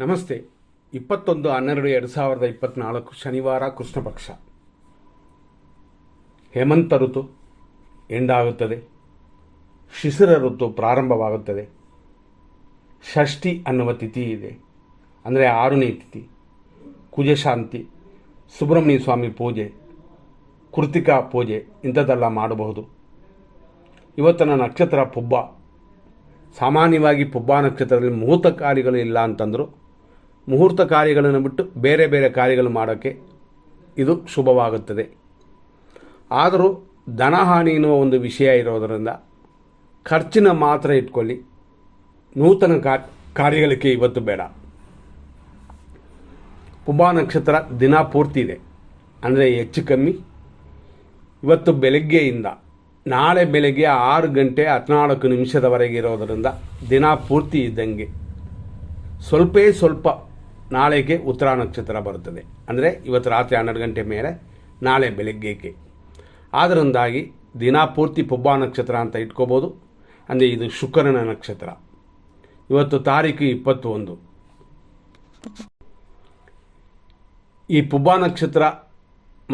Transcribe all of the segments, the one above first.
ನಮಸ್ತೆ. ಇಪ್ಪತ್ತೊಂದು ಹನ್ನೆರಡು ಎರಡು ಸಾವಿರದ ಇಪ್ಪತ್ತ್ನಾಲ್ಕು ಶನಿವಾರ ಕೃಷ್ಣಪಕ್ಷ. ಹೇಮಂತ ಋತು ಎಂಡಾಗುತ್ತದೆ ಶಿಶಿರ ಋತು ಪ್ರಾರಂಭವಾಗುತ್ತದೆ. ಷಷ್ಠಿ ಅನ್ನುವ ತಿಥಿ ಇದೆ. ಅಂದರೆ ಆರನೇ ತಿಥಿ. ಕುಜಶಾಂತಿ ಸುಬ್ರಹ್ಮಣ್ಯ ಸ್ವಾಮಿ ಪೂಜೆ, ಕೃತಿಕಾ ಪೂಜೆ ಇಂಥದ್ದೆಲ್ಲ ಮಾಡಬಹುದು. ಇವತ್ತಿನ ನಕ್ಷತ್ರ ಪುಬ್ಬ. ಸಾಮಾನ್ಯವಾಗಿ ಪುಬ್ಬ ನಕ್ಷತ್ರದಲ್ಲಿ ಮೂತಕಾರಿಗಳು ಇಲ್ಲ ಅಂತಂದರು ಮುಹೂರ್ತ ಕಾರ್ಯಗಳನ್ನು ಬಿಟ್ಟು ಬೇರೆ ಬೇರೆ ಕಾರ್ಯಗಳು ಮಾಡೋಕ್ಕೆ ಇದು ಶುಭವಾಗುತ್ತದೆ. ಆದರೂ ಧನಹಾನಿ ಎನ್ನುವ ಒಂದು ವಿಷಯ ಇರೋದರಿಂದ ಖರ್ಚಿನ ಮಾತ್ರ ಇಟ್ಕೊಳ್ಳಿ. ನೂತನ ಕಾರ್ಯಗಳಿಗೆ ಇವತ್ತು ಬೇಡ. ಕುಂಭ ನಕ್ಷತ್ರ ದಿನ ಪೂರ್ತಿ ಇದೆ. ಅಂದರೆ ಹೆಚ್ಚು ಕಮ್ಮಿ ಇವತ್ತು ಬೆಳಗ್ಗೆಯಿಂದ ನಾಳೆ ಬೆಳಗ್ಗೆ ಆರು ಗಂಟೆ ಹದಿನಾಲ್ಕು ನಿಮಿಷದವರೆಗೆ ಇರೋದರಿಂದ ದಿನ ಪೂರ್ತಿ ಇದ್ದಂಗೆ. ಸ್ವಲ್ಪೇ ಸ್ವಲ್ಪ ನಾಳೆಗೆ ಉತ್ತರ ನಕ್ಷತ್ರ ಬರುತ್ತದೆ. ಅಂದರೆ ಇವತ್ತು ರಾತ್ರಿ ಹನ್ನೆರಡು ಗಂಟೆ ಮೇಲೆ, ನಾಳೆ ಬೆಳಗ್ಗೆಗೆ ಆದ್ದರಿಂದಾಗಿ ದಿನ ಪೂರ್ತಿ ಪುಬ್ಬ ನಕ್ಷತ್ರ ಅಂತ ಇಟ್ಕೋಬೋದು. ಅಂದರೆ ಇದು ಶುಕ್ರನ ನಕ್ಷತ್ರ. ಇವತ್ತು ತಾರೀಕು ಇಪ್ಪತ್ತೊಂದು. ಈ ಪುಬ್ಬ ನಕ್ಷತ್ರ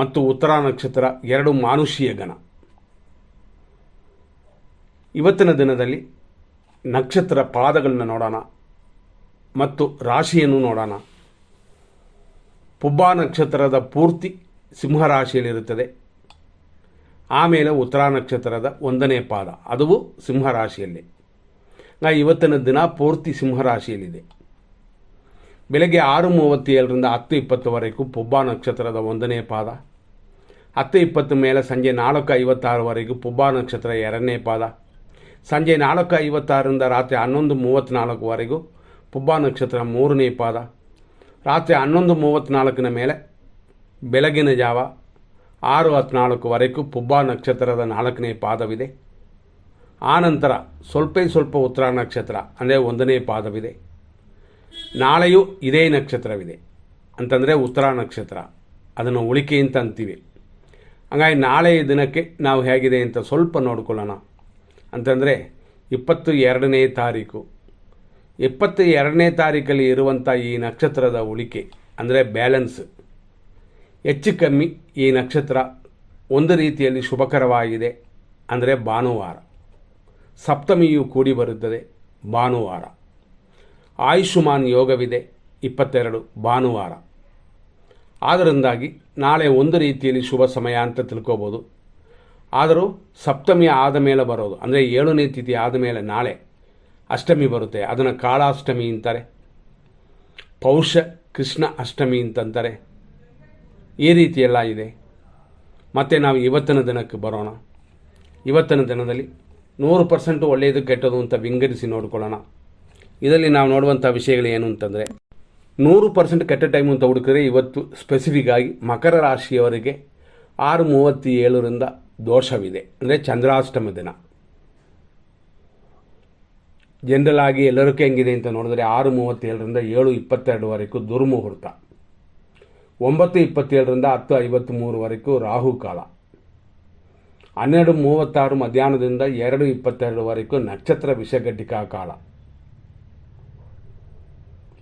ಮತ್ತು ಉತ್ತರ ನಕ್ಷತ್ರ ಎರಡು ಮಾನುಷೀಯ ಗಣ. ಇವತ್ತಿನ ದಿನದಲ್ಲಿ ನಕ್ಷತ್ರ ಪಾದಗಳನ್ನು ನೋಡೋಣ. ಮತ್ತು ರಾಶಿಯನ್ನು ನೋಡೋಣ. ಪುಬ್ಬ ನಕ್ಷತ್ರದ ಪೂರ್ತಿ ಸಿಂಹರಾಶಿಯಲ್ಲಿರುತ್ತದೆ ಆಮೇಲೆ ಉತ್ತರ ನಕ್ಷತ್ರದ ಒಂದನೇ ಪಾದ, ಅದು ಸಿಂಹರಾಶಿಯಲ್ಲಿ ನಾ ಇವತ್ತಿನ ದಿನ ಪೂರ್ತಿ ಸಿಂಹರಾಶಿಯಲ್ಲಿದೆ ಬೆಳಗ್ಗೆ ಆರು ಮೂವತ್ತೇಳರಿಂದ ಹತ್ತು ಇಪ್ಪತ್ತುವರೆಗೂ ಪುಬ್ಬ ನಕ್ಷತ್ರದ ಒಂದನೇ ಪಾದ, ಹತ್ತು ಇಪ್ಪತ್ತು ಮೇಲೆ ಸಂಜೆ ನಾಲ್ಕು ಐವತ್ತಾರವರೆಗೂ ಪುಬ್ಬ ನಕ್ಷತ್ರ ಎರಡನೇ ಪಾದ, ಸಂಜೆ ನಾಲ್ಕು ಐವತ್ತಾರರಿಂದ ರಾತ್ರಿ ಹನ್ನೊಂದು ಮೂವತ್ತ್ನಾಲ್ಕುವರೆಗೂ ಪುಬ್ಬ ನಕ್ಷತ್ರ ಮೂರನೇ ಪಾದ. ರಾತ್ರಿ ಹನ್ನೊಂದು ಮೂವತ್ತ್ನಾಲ್ಕನ ಮೇಲೆ ಬೆಳಗಿನ ಜಾವ ಆರು ಹದಿನಾಲ್ಕುವರೆಗೂ ಪುಬ್ಬ ನಕ್ಷತ್ರದ ನಾಲ್ಕನೇ ಪಾದವಿದೆ. ಆನಂತರ ಸ್ವಲ್ಪ ಸ್ವಲ್ಪ ಉತ್ತರ ನಕ್ಷತ್ರ, ಅಂದರೆ ಒಂದನೇ ಪಾದವಿದೆ. ನಾಳೆಯೂ ಇದೇ ನಕ್ಷತ್ರವಿದೆ. ಅಂತಂದರೆ ಉತ್ತರ ನಕ್ಷತ್ರ, ಅದನ್ನು ಉಳಿಕೆ ಅಂತ ಅಂತೀವಿ. ಹಂಗಾಗಿ ನಾಳೆಯ ದಿನಕ್ಕೆ ನಾವು ಹೇಗಿದೆ ಅಂತ ಸ್ವಲ್ಪ ನೋಡ್ಕೊಳ್ಳೋಣ. ಅಂತಂದರೆ ಇಪ್ಪತ್ತು ಎರಡನೇ ತಾರೀಕು. ಇಪ್ಪತ್ತು ಎರಡನೇ ತಾರೀಕಲ್ಲಿ ಇರುವಂಥ ಈ ನಕ್ಷತ್ರದ ಉಳಿಕೆ, ಅಂದರೆ ಬ್ಯಾಲೆನ್ಸ್. ಹೆಚ್ಚು ಕಮ್ಮಿ ಈ ನಕ್ಷತ್ರ ಒಂದು ರೀತಿಯಲ್ಲಿ ಶುಭಕರವಾಗಿದೆ, ಅಂದರೆ ಭಾನುವಾರ. ಸಪ್ತಮಿಯು ಕೂಡಿ ಬರುತ್ತದೆ, ಭಾನುವಾರ. ಆಯುಷ್ಮಾನ್ ಯೋಗವಿದೆ, ಇಪ್ಪತ್ತೆರಡು, ಭಾನುವಾರ. ಆದ್ದರಿಂದಾಗಿ ನಾಳೆ ಒಂದು ರೀತಿಯಲ್ಲಿ ಶುಭ ಸಮಯ ಅಂತ ತಿಳ್ಕೋಬೋದು. ಆದರೂ ಸಪ್ತಮಿ ಆದ ಮೇಲೆ ಬರೋದು, ಅಂದರೆ ಏಳನೇ ತಿಥಿ ಆದ ಮೇಲೆ ನಾಳೆ. ಅಷ್ಟಮಿ ಬರುತ್ತೆ. ಅದನ್ನು ಕಾಳಾಷ್ಟಮಿ ಅಂತಾರೆ. ಪೌಷ ಕೃಷ್ಣ ಅಷ್ಟಮಿ ಅಂತಂತಾರೆ. ಈ ರೀತಿಯೆಲ್ಲ ಇದೆ. ಮತ್ತು ನಾವು ಇವತ್ತಿನ ದಿನಕ್ಕೆ ಬರೋಣ. ಇವತ್ತಿನ ದಿನದಲ್ಲಿ ನೂರು ಪರ್ಸೆಂಟ್ ಒಳ್ಳೆಯದು, ಕೆಟ್ಟದು ಅಂತ ವಿಂಗಡಿಸಿ ನೋಡ್ಕೊಳ್ಳೋಣ. ಇದರಲ್ಲಿ ನಾವು ನೋಡುವಂಥ ವಿಷಯಗಳು ಏನು ಅಂತಂದರೆ, ನೂರು ಪರ್ಸೆಂಟ್ ಕೆಟ್ಟ ಟೈಮು ಅಂತ ಹುಡುಕಿದ್ರೆ ಇವತ್ತು ಸ್ಪೆಸಿಫಿಕ್ ಆಗಿ ಮಕರ ರಾಶಿಯವರಿಗೆ ಆರು ಮೂವತ್ತೇಳರಿಂದ ದೋಷವಿದೆ. ಅಂದರೆ ಚಂದ್ರಾಷ್ಟಮಿ ದಿನ. ಜನರಲ್ ಆಗಿ ಎಲ್ಲರಿಗೂ ಹೆಂಗಿದೆ ಅಂತ ನೋಡಿದ್ರೆ ಆರು ಮೂವತ್ತೇಳರಿಂದ ಏಳು ಇಪ್ಪತ್ತೆರಡುವರೆಗೂ ದುರ್ಮುಹೂರ್ತ. ಒಂಬತ್ತು ಇಪ್ಪತ್ತೇಳರಿಂದ ಹತ್ತು ಐವತ್ತ್ಮೂರುವರೆಗೂ ರಾಹುಕಾಲ. ಹನ್ನೆರಡು ಮೂವತ್ತಾರು ಮಧ್ಯಾಹ್ನದಿಂದ ಎರಡು ಇಪ್ಪತ್ತೆರಡುವರೆಗೂ ನಕ್ಷತ್ರ ವಿಷಘಟಿಕಾ ಕಾಲ.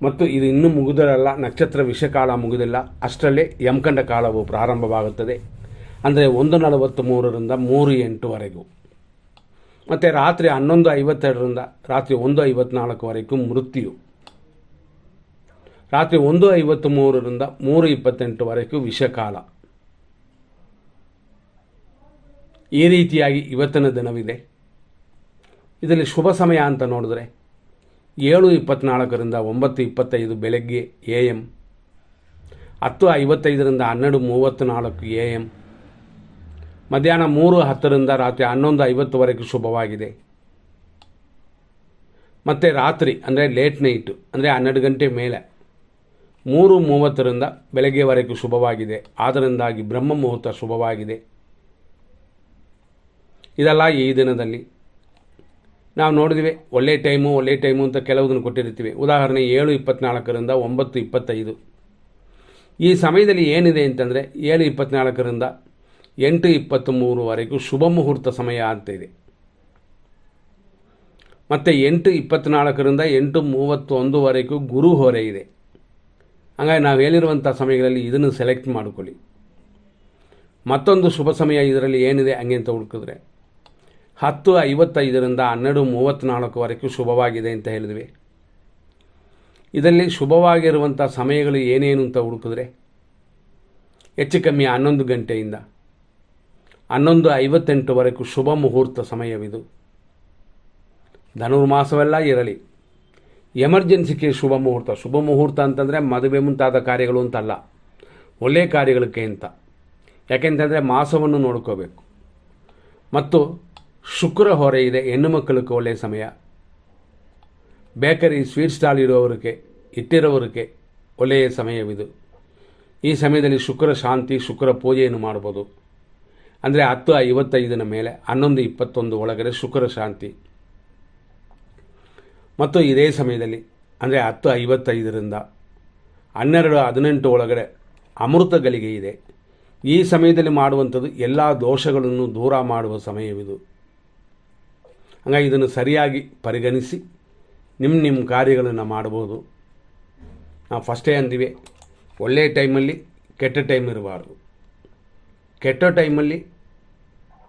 ಮತ್ತು ಇದು ಇನ್ನೂ ಮುಗಿದರಲ್ಲ, ನಕ್ಷತ್ರ ವಿಷಕಾಲ ಮುಗಿದಿಲ್ಲ. ಅಷ್ಟರಲ್ಲೇ ಯಮಕಂಡ ಕಾಲವು ಪ್ರಾರಂಭವಾಗುತ್ತದೆ. ಅಂದರೆ ಒಂದು ನಲವತ್ತು ಮೂರರಿಂದ ಮೂರು ಎಂಟುವರೆಗೂ. ಮತ್ತು ರಾತ್ರಿ ಹನ್ನೊಂದು ಐವತ್ತೆರಡರಿಂದ ರಾತ್ರಿ ಒಂದು ಐವತ್ನಾಲ್ಕುವರೆಗೂ ಮೃತ್ಯು. ರಾತ್ರಿ ಒಂದು ಐವತ್ತು ಮೂರರಿಂದ ಮೂರು ಇಪ್ಪತ್ತೆಂಟುವರೆಗೂ ವಿಷಕಾಲ. ಈ ರೀತಿಯಾಗಿ ಇವತ್ತಿನ ದಿನವಿದೆ. ಇದರಲ್ಲಿ ಶುಭ ಸಮಯ ಅಂತ ನೋಡಿದ್ರೆ ಏಳು ಇಪ್ಪತ್ನಾಲ್ಕರಿಂದ ಒಂಬತ್ತು ಇಪ್ಪತ್ತೈದು ಬೆಳಗ್ಗೆ ಎ ಎಂ ಹತ್ತು ಐವತ್ತೈದರಿಂದ ಹನ್ನೆರಡು ಮೂವತ್ತು ನಾಲ್ಕು ಎ ಎಂ ಮಧ್ಯಾಹ್ನ ಮೂರು ಹತ್ತರಿಂದ ರಾತ್ರಿ ಹನ್ನೊಂದು ಐವತ್ತುವರೆಗೂ ಶುಭವಾಗಿದೆ. ಮತ್ತು ರಾತ್ರಿ, ಅಂದರೆ ಲೇಟ್ ನೈಟು ಅಂದರೆ ಹನ್ನೆರಡು ಗಂಟೆ ಮೇಲೆ. ಮೂರು ಮೂವತ್ತರಿಂದ ಬೆಳಗ್ಗೆವರೆಗೂ ಶುಭವಾಗಿದೆ. ಆದ್ದರಿಂದಾಗಿ ಬ್ರಹ್ಮ ಮುಹೂರ್ತ ಶುಭವಾಗಿದೆ. ಇದೆಲ್ಲ ಈ ದಿನದಲ್ಲಿ. ನಾವು ನೋಡಿದ್ವಿ, ಒಳ್ಳೆ ಟೈಮು ಒಳ್ಳೆ ಟೈಮು ಅಂತ ಕೆಲವುದನ್ನು ಕೊಟ್ಟಿರ್ತೀವಿ. ಉದಾಹರಣೆ ಏಳು ಇಪ್ಪತ್ನಾಲ್ಕರಿಂದ ಒಂಬತ್ತು ಇಪ್ಪತ್ತೈದು. ಈ ಸಮಯದಲ್ಲಿ ಏನಿದೆ ಅಂತಂದರೆ ಏಳು ಇಪ್ಪತ್ನಾಲ್ಕರಿಂದ ಎಂಟು ಇಪ್ಪತ್ತ್ಮೂರುವರೆಗೂ ಶುಭ ಮುಹೂರ್ತ ಸಮಯ ಅಂತ ಇದೆ. ಮತ್ತು ಎಂಟು ಇಪ್ಪತ್ತ್ನಾಲ್ಕರಿಂದ ಎಂಟು ಮೂವತ್ತೊಂದುವರೆಗೂ ಗುರು ಹೊರೆ ಇದೆ. ಹಂಗಾಗಿ ನಾವು ಹೇಳಿರುವಂಥ ಸಮಯಗಳಲ್ಲಿ ಇದನ್ನು ಸೆಲೆಕ್ಟ್ ಮಾಡಿಕೊಳ್ಳಿ. ಮತ್ತೊಂದು ಶುಭ ಸಮಯ ಇದರಲ್ಲಿ ಏನಿದೆ ಹಂಗೆ ಅಂತ ಹುಡುಕಿದ್ರೆ, ಹತ್ತು ಐವತ್ತೈದರಿಂದ ಹನ್ನೆರಡು ಮೂವತ್ತ್ನಾಲ್ಕುವರೆಗೂ ಶುಭವಾಗಿದೆ ಅಂತ ಹೇಳಿದ್ವಿ. ಇದರಲ್ಲಿ ಶುಭವಾಗಿರುವಂಥ ಸಮಯಗಳು ಏನೇನು ಅಂತ ಹುಡುಕಿದ್ರೆ, ಹೆಚ್ಚು ಕಮ್ಮಿ ಹನ್ನೊಂದು ಗಂಟೆಯಿಂದ ಹನ್ನೊಂದು ಐವತ್ತೆಂಟುವರೆಗೂ ಶುಭ ಮುಹೂರ್ತ ಸಮಯವಿದು. ಧನುರ್ಮಾಸವೆಲ್ಲ ಇರಲಿ. ಎಮರ್ಜೆನ್ಸಿಗೆ ಶುಭ ಮುಹೂರ್ತ. ಶುಭ ಮುಹೂರ್ತ ಅಂತಂದರೆ ಮದುವೆ ಮುಂತಾದ ಕಾರ್ಯಗಳು ಅಂತಲ್ಲ. ಒಳ್ಳೆಯ ಕಾರ್ಯಗಳಕ್ಕೆ ಅಂತ. ಯಾಕೆಂತಂದರೆ ಮಾಸವನ್ನು ನೋಡ್ಕೋಬೇಕು. ಮತ್ತು ಶುಕ್ರ ಹೊರೆ ಇದೆ. ಹೆಣ್ಣು ಮಕ್ಕಳಿಗೆ ಒಳ್ಳೆಯ ಸಮಯ. ಬೇಕರಿ, ಸ್ವೀಟ್ ಸ್ಟಾಲ್ ಇರೋವರಿಗೆ, ಇಟ್ಟಿರೋವರಿಗೆ ಒಳ್ಳೆಯ ಸಮಯವಿದು. ಈ ಸಮಯದಲ್ಲಿ ಶುಕ್ರ ಶಾಂತಿ, ಶುಕ್ರ ಪೂಜೆಯನ್ನು ಮಾಡ್ಬೋದು. ಅಂದರೆ ಹತ್ತು ಐವತ್ತೈದನ ಮೇಲೆ, ಹನ್ನೊಂದು, ಇಪ್ಪತ್ತೊಂದು ಒಳಗಡೆ ಶುಕ್ರ ಶಾಂತಿ. ಮತ್ತು ಇದೇ ಸಮಯದಲ್ಲಿ, ಅಂದರೆ ಹತ್ತು, ಐವತ್ತೈದರಿಂದ ಹನ್ನೆರಡು, ಹದಿನೆಂಟು ಒಳಗಡೆ ಅಮೃತ ಗಳಿಗೆ ಇದೆ. ಈ ಸಮಯದಲ್ಲಿ ಮಾಡುವಂಥದ್ದು ಎಲ್ಲ ದೋಷಗಳನ್ನು ದೂರ ಮಾಡುವ ಸಮಯವಿದು. ಹಂಗಾಗಿ ಇದನ್ನು ಸರಿಯಾಗಿ ಪರಿಗಣಿಸಿ ನಿಮ್ಮ ನಿಮ್ಮ ಕಾರ್ಯಗಳನ್ನು ಮಾಡ್ಬೋದು ನಾವು ಫಸ್ಟೇ ಅಂದಿವೆ ಒಳ್ಳೆಯ ಟೈಮಲ್ಲಿ ಕೆಟ್ಟ ಟೈಮ್ ಇರಬಾರ್ದು. ಕೆಟ್ಟ ಟೈಮಲ್ಲಿ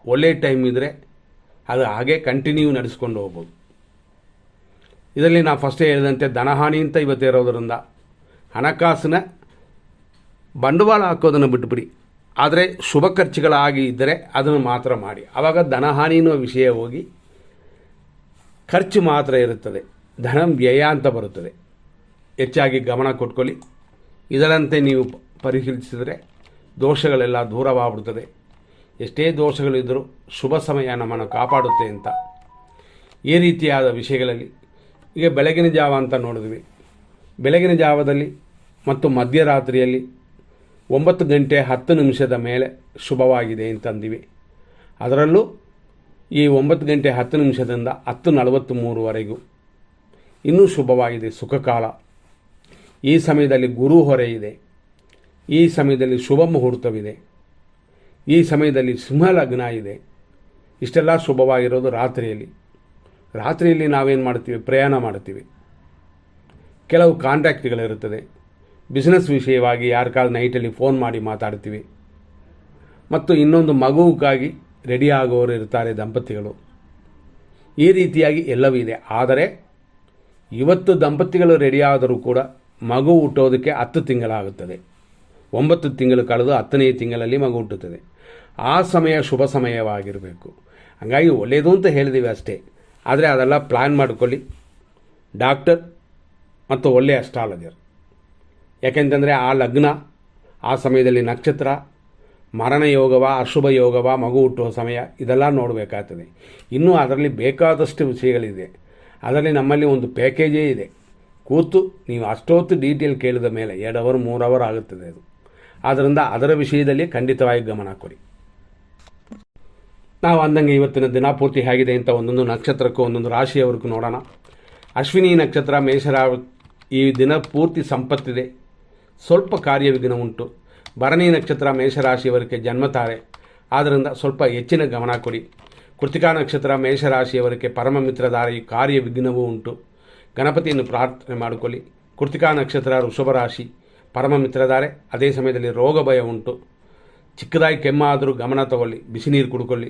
ಒಳ್ಳೆಯ ಟೈಮ್ ಇದ್ದರೆ ಅದು ಹಾಗೆ ಕಂಟಿನ್ಯೂ ನಡೆಸ್ಕೊಂಡು ಹೋಗ್ಬೋದು. ಇದರಲ್ಲಿ ನಾವು ಫಸ್ಟೇ ಹೇಳಿದಂತೆ ಧನಹಾನಿ ಅಂತ ಇವತ್ತು ಇರೋದರಿಂದ ಹಣಕಾಸಿನ ಬಂಡವಾಳ ಹಾಕೋದನ್ನು ಬಿಟ್ಬಿಡಿ. ಆದರೆ ಶುಭ ಖರ್ಚುಗಳಾಗಿ ಇದ್ದರೆ ಅದನ್ನು ಮಾತ್ರ ಮಾಡಿ. ಆವಾಗ ಅನ್ನೋ ವಿಷಯ ಹೋಗಿ ಖರ್ಚು ಮಾತ್ರ ಇರುತ್ತದೆ. ಧನ ವ್ಯಯ ಅಂತ ಬರುತ್ತದೆ. ಹೆಚ್ಚಾಗಿ ಗಮನ ಕೊಟ್ಕೊಳ್ಳಿ. ಇದರಂತೆ ನೀವು ಪರಿಶೀಲಿಸಿದರೆ ದೋಷಗಳೆಲ್ಲ ದೂರವಾಗ್ಬಿಡ್ತದೆ. ಎಷ್ಟೇ ದೋಷಗಳಿದ್ದರೂ ಶುಭ ಸಮಯ ನಮ್ಮನ್ನು ಕಾಪಾಡುತ್ತೆ ಅಂತ. ಈ ರೀತಿಯಾದ ವಿಷಯಗಳಲ್ಲಿ ಈಗ ಬೆಳಗಿನ ಜಾವ ಅಂತ ನೋಡಿದ್ವಿ. ಬೆಳಗಿನ ಜಾವದಲ್ಲಿ ಮತ್ತು ಮಧ್ಯರಾತ್ರಿಯಲ್ಲಿ ಒಂಬತ್ತು ಗಂಟೆ ಹತ್ತು ನಿಮಿಷದ ಮೇಲೆ ಶುಭವಾಗಿದೆ ಅಂತಂದಿವಿ. ಅದರಲ್ಲೂ ಈ ಒಂಬತ್ತು ಗಂಟೆ ಹತ್ತು ನಿಮಿಷದಿಂದ ಹತ್ತು ನಲವತ್ತು ಮೂರುವರೆಗೂ ಇನ್ನೂ ಶುಭವಾಗಿದೆ ಸುಖಕಾಲ. ಈ ಸಮಯದಲ್ಲಿ ಗುರು ಹೊರೆ ಇದೆ. ಈ ಸಮಯದಲ್ಲಿ ಶುಭ ಮುಹೂರ್ತವಿದೆ. ಈ ಸಮಯದಲ್ಲಿ ಸಿಂಹ ಲಗ್ನ ಇದೆ. ಇಷ್ಟೆಲ್ಲ ಶುಭವಾಗಿರೋದು ರಾತ್ರಿಯಲ್ಲಿ. ರಾತ್ರಿಯಲ್ಲಿ ನಾವೇನು ಮಾಡ್ತೀವಿ ಪ್ರಯಾಣ ಮಾಡ್ತೀವಿ ಕೆಲವು ಕಾಂಟ್ಯಾಕ್ಟ್ಗಳಿರುತ್ತದೆ. ಬಿಸ್ನೆಸ್ ವಿಷಯವಾಗಿ ಯಾರ ಕಾಲ ನೈಟಲ್ಲಿ ಫೋನ್ ಮಾಡಿ ಮಾತಾಡ್ತೀವಿ. ಮತ್ತು ಇನ್ನೊಂದು ಮಗುವಿಗಾಗಿ ರೆಡಿ ಆಗೋರು ಇರ್ತಾರೆ ದಂಪತಿಗಳು. ಈ ರೀತಿಯಾಗಿ ಎಲ್ಲವೂ ಇದೆ. ಆದರೆ ಇವತ್ತು ದಂಪತಿಗಳು ರೆಡಿಯಾದರೂ ಕೂಡ ಮಗು ಹುಟ್ಟೋದಕ್ಕೆ ಹತ್ತು ತಿಂಗಳಾಗುತ್ತದೆ. ಒಂಬತ್ತು ತಿಂಗಳು ಕಳೆದು ಹತ್ತನೇ ತಿಂಗಳಲ್ಲಿ ಮಗು ಹುಟ್ಟುತ್ತದೆ. ಆ ಸಮಯ ಶುಭ ಸಮಯವಾಗಿರಬೇಕು. ಹಾಗಾಗಿ ಒಳ್ಳೆಯದು ಅಂತ ಹೇಳಿದ್ದೀವಿ ಅಷ್ಟೇ. ಆದರೆ ಅದೆಲ್ಲ ಪ್ಲ್ಯಾನ್ ಮಾಡಿಕೊಳ್ಳಿ. ಡಾಕ್ಟರ್ ಮತ್ತು ಒಳ್ಳೆಯ ಅಸ್ಟ್ರಾಲಜರ್ ಯಾಕೆಂತಂದರೆ ಆ ಲಗ್ನ, ಆ ಸಮಯದಲ್ಲಿ ನಕ್ಷತ್ರ, ಮರಣ ಯೋಗವ, ಅಶುಭ ಯೋಗವ, ಮಗು ಹುಟ್ಟುವ ಸಮಯ, ಇದೆಲ್ಲ ನೋಡಬೇಕಾಗ್ತದೆ. ಇನ್ನೂ ಅದರಲ್ಲಿ ಬೇಕಾದಷ್ಟು ವಿಷಯಗಳಿದೆ. ಅದರಲ್ಲಿ ನಮ್ಮಲ್ಲಿ ಒಂದು ಪ್ಯಾಕೇಜೇ ಇದೆ. ಕೂತು ನೀವು ಅಷ್ಟೊತ್ತು ಡೀಟೇಲ್ ಕೇಳಿದ ಮೇಲೆ ಎರಡು ಅವರ್ ಮೂರು ಅವರ್ ಆಗುತ್ತದೆ ಅದು. ಆದ್ದರಿಂದ ಅದರ ವಿಷಯದಲ್ಲಿ ಖಂಡಿತವಾಗಿ ಗಮನ ಕೊಡಿ. ನಾವು ಅಂದಂಗೆ ಇವತ್ತಿನ ದಿನ ಪೂರ್ತಿ ಹೇಗಿದೆ ಅಂತ ಒಂದೊಂದು ನಕ್ಷತ್ರಕ್ಕೂ, ಒಂದೊಂದು ರಾಶಿಯವರೆಗೂ ನೋಡೋಣ. ಅಶ್ವಿನಿ ನಕ್ಷತ್ರ, ಮೇಷರ ಈ ದಿನ ಪೂರ್ತಿ ಸಂಪತ್ತಿದೆ. ಸ್ವಲ್ಪ ಕಾರ್ಯವಿಘ್ನ ಉಂಟು. ಭರಣಿ ನಕ್ಷತ್ರ ಮೇಷರಾಶಿಯವರಿಗೆ ಜನ್ಮತಾರೆ. ಆದ್ದರಿಂದ ಸ್ವಲ್ಪ ಹೆಚ್ಚಿನ ಗಮನ ಕೊಡಿ. ಕೃತಿಕಾ ನಕ್ಷತ್ರ ಮೇಷರಾಶಿಯವರಿಗೆ ಪರಮ ಮಿತ್ರಧಾರಿ ಕಾರ್ಯವಿಘ್ನವೂ ಉಂಟು. ಗಣಪತಿಯನ್ನು ಪ್ರಾರ್ಥನೆ ಮಾಡಿಕೊಳ್ಳಿ. ಕೃತಿಕಾ ನಕ್ಷತ್ರ, ವೃಷಭ ರಾಶಿ. ಪರಮ ಮಿತ್ರಧಾರೆ ಅದೇ ಸಮಯದಲ್ಲಿ ರೋಗ ಭಯ ಉಂಟು. ಚಿಕ್ಕದಾಗಿ ಕೆಮ್ಮಾದರೂ ಗಮನ ತಗೊಳ್ಳಿ, ಬಿಸಿ ನೀರು ಕುಡ್ಕೊಳ್ಳಿ.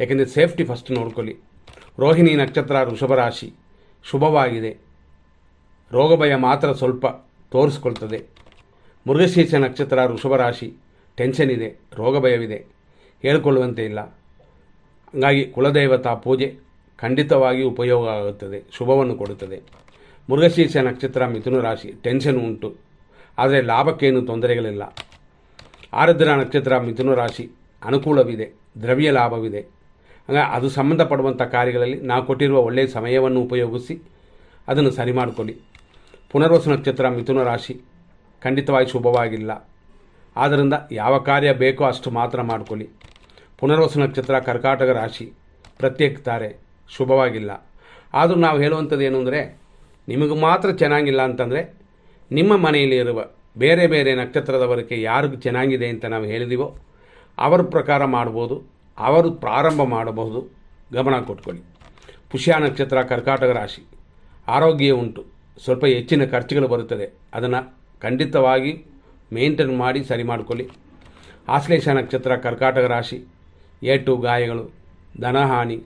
ಯಾಕೆಂದರೆ ಸೇಫ್ಟಿ ಫಸ್ಟ್ ನೋಡ್ಕೊಳ್ಳಿ. ರೋಹಿಣಿ ನಕ್ಷತ್ರ ವೃಷಭ ರಾಶಿ ಶುಭವಾಗಿದೆ. ರೋಗ ಭಯ ಮಾತ್ರ ಸ್ವಲ್ಪ ತೋರಿಸ್ಕೊಳ್ತದೆ. ಮೃಗಶೀರ್ಷ ನಕ್ಷತ್ರ ವೃಷಭ ರಾಶಿ ಟೆನ್ಷನ್ ಇದೆ, ರೋಗ ಭಯವಿದೆ. ಹೇಳ್ಕೊಳ್ಳುವಂತೆ ಇಲ್ಲ. ಹಂಗಾಗಿ ಕುಲದೇವತಾ ಪೂಜೆ ಖಂಡಿತವಾಗಿ ಉಪಯೋಗ ಆಗುತ್ತದೆ, ಶುಭವನ್ನು ಕೊಡುತ್ತದೆ. ಮೃಗಶೀರ್ಷ ನಕ್ಷತ್ರ ಮಿಥುನ ರಾಶಿ ಟೆನ್ಷನ್ ಉಂಟು. ಆದರೆ ಲಾಭಕ್ಕೇನು ತೊಂದರೆಗಳಿಲ್ಲ. ಆರದ್ರ ನಕ್ಷತ್ರ ಮಿಥುನ ರಾಶಿ ಅನುಕೂಲವಿದೆ, ದ್ರವ್ಯ ಲಾಭವಿದೆ. ಹಂಗ ಅದು ಸಂಬಂಧಪಡುವಂಥ ಕಾರ್ಯಗಳಲ್ಲಿ ನಾವು ಕೊಟ್ಟಿರುವ ಒಳ್ಳೆಯ ಸಮಯವನ್ನು ಉಪಯೋಗಿಸಿ ಅದನ್ನು ಸರಿ ಮಾಡಿಕೊಳ್ಳಿ. ಪುನರ್ವಸು ನಕ್ಷತ್ರ ಮಿಥುನ ರಾಶಿ ಖಂಡಿತವಾಗಿ ಶುಭವಾಗಿಲ್ಲ. ಆದ್ದರಿಂದ ಯಾವ ಕಾರ್ಯ ಬೇಕೋ ಅಷ್ಟು ಮಾತ್ರ ಮಾಡಿಕೊಳ್ಳಿ. ಪುನರ್ವಸು ನಕ್ಷತ್ರ ಕರ್ಕಾಟಕ ರಾಶಿ ಪ್ರತ್ಯೇಕತಾರೆ, ಶುಭವಾಗಿಲ್ಲ. ಆದರೂ ನಾವು ಹೇಳುವಂಥದ್ದು ಏನು ಅಂದರೆ, ನಿಮಗೆ ಮಾತ್ರ ಚೆನ್ನಾಗಿಲ್ಲ ಅಂತಂದರೆ ನಿಮ್ಮ ಮನೆಯಲ್ಲಿರುವ ಬೇರೆ ಬೇರೆ ನಕ್ಷತ್ರದವರಿಗೆ ಯಾರಿಗೂ ಚೆನ್ನಾಗಿದೆ ಅಂತ ನಾವು ಹೇಳಿದೀವೋ, ಅವರ ಪ್ರಕಾರ ಮಾಡ್ಬೋದು, ಅವರು ಪ್ರಾರಂಭ ಮಾಡಬಹುದು. ಗಮನ ಕೊಟ್ಕೊಳ್ಳಿ. ಪುಷ್ಯ ನಕ್ಷತ್ರ, ಕರ್ಕಾಟಕ ರಾಶಿ. ಆರೋಗ್ಯ ಉಂಟು. ಸ್ವಲ್ಪ ಹೆಚ್ಚಿನ ಖರ್ಚುಗಳು ಬರುತ್ತದೆ. ಅದನ್ನು ಖಂಡಿತವಾಗಿ ಮೇಂಟೈನ್ ಮಾಡಿ ಸರಿ ಮಾಡ್ಕೊಳ್ಳಿ. ಆಶ್ಲೇಷ ನಕ್ಷತ್ರ, ಕರ್ಕಾಟಕ ರಾಶಿ. ಏಟು ಗಾಯಗಳು, ಧನಹಾನಿ,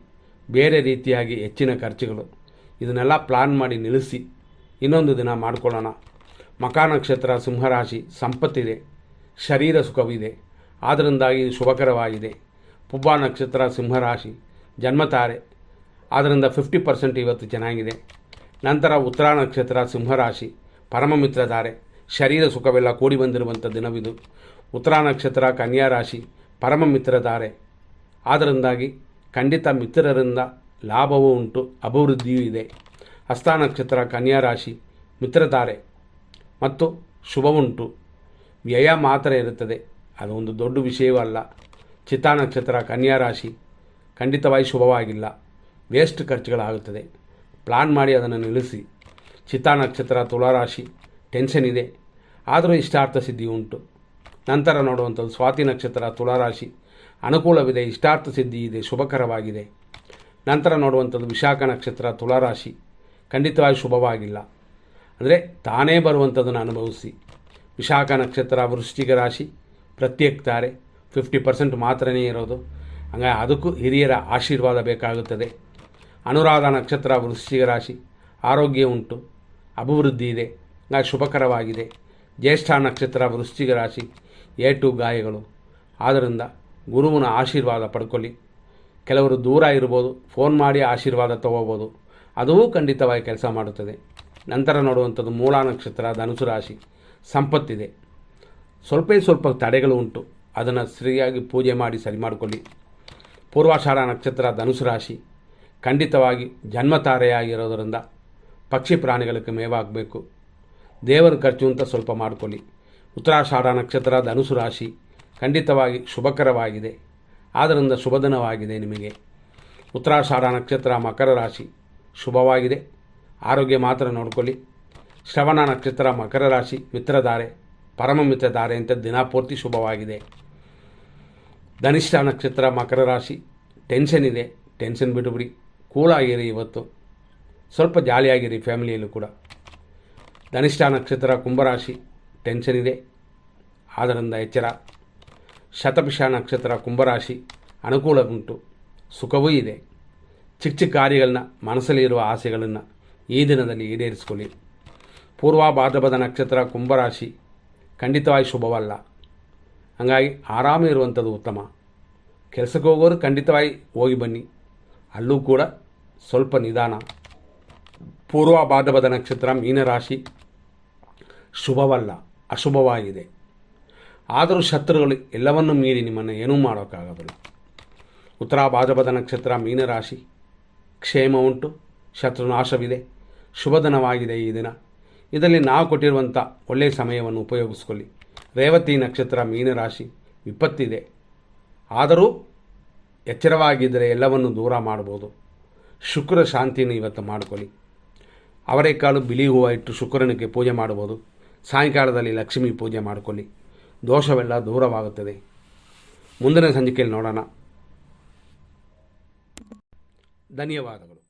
ಬೇರೆ ರೀತಿಯಾಗಿ ಹೆಚ್ಚಿನ ಖರ್ಚುಗಳು. ಇದನ್ನೆಲ್ಲ ಪ್ಲಾನ್ ಮಾಡಿ ನಿಲ್ಲಿಸಿ ಇನ್ನೊಂದು ದಿನ ಮಾಡ್ಕೊಳ್ಳೋಣ. ಮಕ ನಕ್ಷತ್ರ ಸಿಂಹರಾಶಿ ಸಂಪತ್ತಿದೆ, ಶರೀರ ಸುಖವಿದೆ, ಆದ್ದರಿಂದಾಗಿ ಶುಭಕರವಾಗಿದೆ. ಪುಬ್ಬ ನಕ್ಷತ್ರ ಸಿಂಹರಾಶಿ ಜನ್ಮತಾರೆ, ಆದ್ದರಿಂದ ಫಿಫ್ಟಿ ಪರ್ಸೆಂಟ್ ಇವತ್ತು ಚೆನ್ನಾಗಿದೆ. ನಂತರ ಉತ್ತರ ನಕ್ಷತ್ರ ಸಿಂಹರಾಶಿ ಪರಮ ಮಿತ್ರಧಾರೆ ಶರೀರ ಸುಖವೆಲ್ಲ ಕೂಡಿ ಬಂದಿರುವಂಥ ದಿನವಿದು. ಉತ್ತರ ನಕ್ಷತ್ರ ಕನ್ಯಾ ರಾಶಿ ಪರಮ ಮಿತ್ರಧಾರೆ ಆದ್ದರಿಂದಾಗಿ ಖಂಡಿತ ಮಿತ್ರರಿಂದ ಲಾಭವೂ ಉಂಟು, ಅಭಿವೃದ್ಧಿಯೂ ಇದೆ. ಹಸ್ತ ನಕ್ಷತ್ರ ಕನ್ಯಾ ರಾಶಿ ಮಿತ್ರಧಾರೆ ಮತ್ತು ಶುಭವುಂಟು. ವ್ಯಯ ಮಾತ್ರ ಇರುತ್ತದೆ. ಅದು ಒಂದು ದೊಡ್ಡ ವಿಷಯವೂ ಅಲ್ಲ. ಚಿತ್ತಾ ನಕ್ಷತ್ರ, ಕನ್ಯಾ ರಾಶಿ. ಖಂಡಿತವಾಗಿ ಶುಭವಾಗಿಲ್ಲ. ವೇಸ್ಟ್ ಖರ್ಚುಗಳಾಗುತ್ತದೆ. ಪ್ಲಾನ್ ಮಾಡಿ ಅದನ್ನು ನಿಲ್ಲಿಸಿ. ಚಿತಾ ನಕ್ಷತ್ರ ತುಲಾರಾಶಿ ಟೆನ್ಷನ್ ಇದೆ. ಆದರೂ ಇಷ್ಟಾರ್ಥ ಸಿದ್ಧಿ ಉಂಟು ನಂತರ ನೋಡುವಂಥದ್ದು ಸ್ವಾತಿ ನಕ್ಷತ್ರ ತುಲಾರಾಶಿ ಅನುಕೂಲವಿದೆ, ಇಷ್ಟಾರ್ಥ ಸಿದ್ಧಿ ಇದೆ, ಶುಭಕರವಾಗಿದೆ. ನಂತರ ನೋಡುವಂಥದ್ದು ವಿಶಾಖ ನಕ್ಷತ್ರ ತುಲಾರಾಶಿ ಖಂಡಿತವಾಗಿ ಶುಭವಾಗಿಲ್ಲ. ಅಂದರೆ ತಾನೇ ಬರುವಂಥದ್ದನ್ನು ಅನುಭವಿಸಿ. ವಿಶಾಖ ನಕ್ಷತ್ರ ವೃಶ್ಚಿಕ ರಾಶಿ ಪ್ರತ್ಯೇಕ ತಾರೆ ಫಿಫ್ಟಿ ಪರ್ಸೆಂಟ್ ಮಾತ್ರನೇ ಇರೋದು. ಹಂಗಾಗಿ ಅದಕ್ಕೂ ಹಿರಿಯರ ಆಶೀರ್ವಾದ ಬೇಕಾಗುತ್ತದೆ. ಅನುರಾಧ ನಕ್ಷತ್ರ ವೃಶ್ಚಿಕ ರಾಶಿ, ಆರೋಗ್ಯ ಉಂಟು, ಅಭಿವೃದ್ಧಿ ಇದೆ, ಹಂಗಾಗಿ ಶುಭಕರವಾಗಿದೆ. ಜ್ಯೇಷ್ಠ ನಕ್ಷತ್ರ ವೃಶ್ಚಿಕ ರಾಶಿ ಏಟು ಗಾಯಗಳು. ಆದ್ದರಿಂದ ಗುರುವಿನ ಆಶೀರ್ವಾದ ಪಡ್ಕೊಳ್ಳಿ. ಕೆಲವರು ದೂರ ಇರ್ಬೋದು, ಫೋನ್ ಮಾಡಿ ಆಶೀರ್ವಾದ ತಗೋಬೋದು. ಅದೂ ಖಂಡಿತವಾಗಿ ಕೆಲಸ ಮಾಡುತ್ತದೆ. ನಂತರ ನೋಡುವಂಥದ್ದು ಮೂಲ ನಕ್ಷತ್ರ, ಧನುಸು ರಾಶಿ. ಸಂಪತ್ತಿದೆ. ಸ್ವಲ್ಪ ಸ್ವಲ್ಪ ತಡೆಗಳು ಉಂಟು. ಅದನ್ನು ಸರಿಯಾಗಿ ಪೂಜೆ ಮಾಡಿ, ಸರಿ ಮಾಡಿಕೊಳ್ಳಿ. ಪೂರ್ವಾಷಾಢ ನಕ್ಷತ್ರ, ಧನುಸು ರಾಶಿ. ಖಂಡಿತವಾಗಿ ಜನ್ಮತಾರೆಯಾಗಿರೋದರಿಂದ ಪಕ್ಷಿ ಪ್ರಾಣಿಗಳಿಗೆ ಮೇವಾಗಬೇಕು. ದೇವರ ಖರ್ಚು ಅಂತ ಸ್ವಲ್ಪ ಮಾಡಿಕೊಳ್ಳಿ. ಉತ್ತರಾಷಾಢ ನಕ್ಷತ್ರ, ಧನುಸು ರಾಶಿ ಖಂಡಿತವಾಗಿ ಶುಭಕರವಾಗಿದೆ. ಆದ್ದರಿಂದ ಶುಭದನವಾಗಿದೆ ನಿಮಗೆ. ಉತ್ತರಾಷಾಢ ನಕ್ಷತ್ರ, ಮಕರ ರಾಶಿ ಶುಭವಾಗಿದೆ. ಆರೋಗ್ಯ ಮಾತ್ರ ನೋಡ್ಕೊಳ್ಳಿ. ಶ್ರವಣ ನಕ್ಷತ್ರ ಮಕರ ರಾಶಿ ಮಿತ್ರಧಾರೆ, ಪರಮ ಮಿತ್ರಧಾರೆ ಅಂತ ದಿನಪೂರ್ತಿ ಶುಭವಾಗಿದೆ. ಧನಿಷ್ಠ ನಕ್ಷತ್ರ ಮಕರ ರಾಶಿ ಟೆನ್ಷನ್ ಇದೆ. ಟೆನ್ಷನ್ ಬಿಟ್ಟುಬಿಡಿ ಕೂಲಾಗಿರಿ ಇವತ್ತು. ಸ್ವಲ್ಪ ಜಾಲಿಯಾಗಿರಿ ಫ್ಯಾಮಿಲಿಯಲ್ಲೂ ಕೂಡ. ಧನಿಷ್ಠ ನಕ್ಷತ್ರ ಕುಂಭರಾಶಿ ಟೆನ್ಷನ್ ಇದೆ. ಆದ್ದರಿಂದ ಎಚ್ಚರ. ಶತಪಿಷ ನಕ್ಷತ್ರ ಕುಂಭರಾಶಿ ಅನುಕೂಲ ಉಂಟು. ಸುಖವೂ ಇದೆ. ಚಿಕ್ಕ ಚಿಕ್ಕ ಕಾರ್ಯಗಳನ್ನ ಮನಸ್ಸಲ್ಲಿರುವ ಆಸೆಗಳನ್ನು ಈ ದಿನದಲ್ಲಿ ಈಡೇರಿಸಿಕೊಳ್ಳಿ. ಪೂರ್ವ ಭಾದ್ರಪದ ನಕ್ಷತ್ರ ಕುಂಭರಾಶಿ ಖಂಡಿತವಾಗಿ ಶುಭವಲ್ಲ. ಹಾಗಾಗಿ ಆರಾಮ ಇರುವಂಥದ್ದು ಉತ್ತಮ. ಕೆಲಸಕ್ಕೆ ಹೋಗೋರು ಖಂಡಿತವಾಗಿ ಹೋಗಿ ಬನ್ನಿ. ಅಲ್ಲೂ ಕೂಡ ಸ್ವಲ್ಪ ನಿಧಾನ. ಪೂರ್ವ ಭಾದ್ರಪದ ನಕ್ಷತ್ರ ಮೀನರಾಶಿ ಶುಭವಲ್ಲ, ಅಶುಭವಾಗಿದೆ. ಆದರೂ ಶತ್ರುಗಳು ಎಲ್ಲವನ್ನು ಮೀರಿ ನಿಮ್ಮನ್ನು ಏನೂ ಮಾಡೋಕ್ಕಾಗೋದಿಲ್ಲ. ಉತ್ತರ ಭಾದ್ರಪದ ನಕ್ಷತ್ರ ಮೀನರಾಶಿ ಕ್ಷೇಮ ಉಂಟು. ಶತ್ರುನಾಶವಿದೆ. ಶುಭದನವಾಗಿದೆ ಈ ದಿನ. ಇದರಲ್ಲಿ ನಾವು ಕೊಟ್ಟಿರುವಂಥ ಒಳ್ಳೆಯ ಸಮಯವನ್ನು ಉಪಯೋಗಿಸ್ಕೊಳ್ಳಿ. ರೇವತಿ ನಕ್ಷತ್ರ ಮೀನರಾಶಿ ವಿಪತ್ತಿದೆ. ಆದರೂ ಎಚ್ಚರವಾಗಿದ್ದರೆ ಎಲ್ಲವನ್ನು ದೂರ ಮಾಡ್ಬೋದು ಶುಕ್ರ ಶಾಂತಿಯನ್ನು ಇವತ್ತು ಮಾಡಿಕೊಳ್ಳಿ. ಅವರೇಕಾಳು ಬಿಳಿ ಹೂವು ಇಟ್ಟು ಶುಕ್ರನಿಗೆ ಪೂಜೆ ಮಾಡ್ಬೋದು ಸಾಯಂಕಾಲದಲ್ಲಿ ಲಕ್ಷ್ಮಿ ಪೂಜೆ ಮಾಡಿಕೊಳ್ಳಿ. ದೋಷವೆಲ್ಲ ದೂರವಾಗುತ್ತದೆ. ಮುಂದಿನ ಸಂಚಿಕೆಯಲ್ಲಿ ನೋಡೋಣ. ಧನ್ಯವಾದಗಳು.